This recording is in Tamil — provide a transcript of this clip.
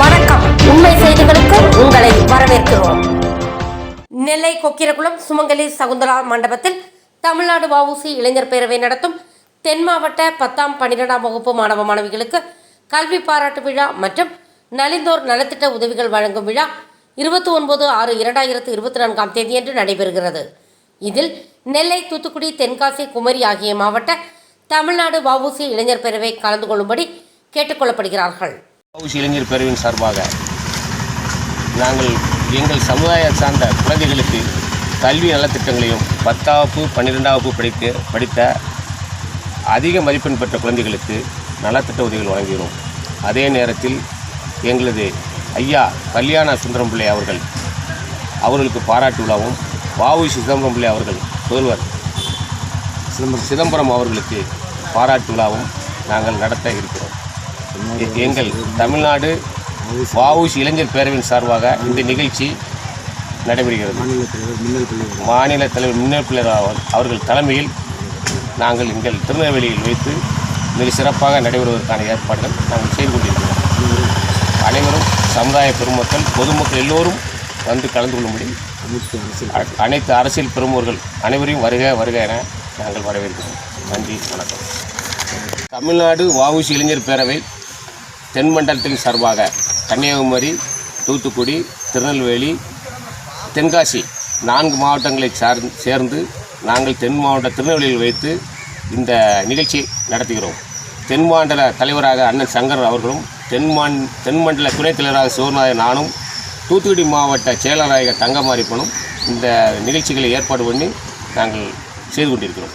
வணக்கம். உண்மை செய்திகளுக்கு உங்களை வரவேற்கிறோம். நெல்லை கொக்கிரகுளம் சுமங்கலி சகுந்தலா மண்டபத்தில் தமிழ்நாடு வவுசி இளைஞர் பேரவை நடத்தும் தென் மாவட்ட பத்தாம் பன்னிரெண்டாம் வகுப்பு மாணவ மாணவிகளுக்கு கல்வி பாராட்டு விழா மற்றும் நலிந்தோர் நலத்திட்ட உதவிகள் வழங்கும் விழா இருபத்தி ஒன்பது ஆறு இரண்டாயிரத்து இருபத்தி நான்காம் தேதியன்று நடைபெறுகிறது. இதில் நெல்லை தூத்துக்குடி தென்காசி குமரி ஆகிய மாவட்ட தமிழ்நாடு வவுசி இளைஞர் பேரவை கலந்து கொள்ளும்படி கேட்டுக்கொள்ளப்படுகிறார்கள் ஹவுஸ் இளைஞர் பேரவையின் சார்பாக நாங்கள் எங்கள் சமுதாய சார்ந்த குழந்தைகளுக்கு கல்வி நலத்திட்டங்களையும் பத்தாம் பன்னிரெண்டாவது பன்னிரெண்டாம் வகுப்பு படித்த அதிக மதிப்பெண் பெற்ற குழந்தைகளுக்கு நலத்திட்ட உதவிகள் வழங்குகிறோம். அதே நேரத்தில் எங்களது ஐயா கல்யாண சுந்தரம் பிள்ளை அவர்கள் அவர்களுக்கு பாராட்டு விழாவும் வாவு சிதம்பரம் பிள்ளை அவர்கள் முதல்வர் சிதம்பரம் சிதம்பரம் அவர்களுக்கு பாராட்டு விழாவும் நாங்கள் நடத்த இருக்கிறோம். எங்கள் தமிழ்நாடு வாவுஸ் இளைஞர் பேரவையின் சார்பாக இந்த நிகழ்ச்சி நடைபெறுகிறது. மாநில தலைவர் மின்னல் பிள்ளை அவர்கள் தலைமையில் நாங்கள் எங்கள் திருநெல்வேலியில் வைத்து மிக சிறப்பாக நடைபெறுவதற்கான ஏற்பாடுகள் நாங்கள் செய்து கொண்டிருக்கிறோம். அனைவரும் சமுதாய பெருமக்கள் பொதுமக்கள் எல்லோரும் வந்து கலந்து கொள்ளும்படி அனைத்து அரசியல் பெருமோர்கள் அனைவரையும் வருக வருக என நாங்கள் வரவேற்கிறோம். நன்றி வணக்கம். தமிழ்நாடு வாவுசி இளைஞர் பேரவை தென்மண்டலத்தின் சார்பாக கன்னியாகுமரி தூத்துக்குடி திருநெல்வேலி தென்காசி நான்கு மாவட்டங்களை சார் சேர்ந்து நாங்கள் தென் மாவட்ட திருநெல்வேலியில் வைத்து இந்த நிகழ்ச்சி நடத்துகிறோம். தென் மாண்டல தலைவராக அண்ணன் சங்கர் அவர்களும் தென் தென்மண்டல தென் துணைத் தலைவராக சிவநாதன் நானும் தூத்துக்குடி மாவட்ட செயலராக தங்கமாரிப்பனும் இந்த நிகழ்ச்சிகளை ஏற்பாடு பண்ணி நாங்கள் செய்து கொண்டிருக்கிறோம்.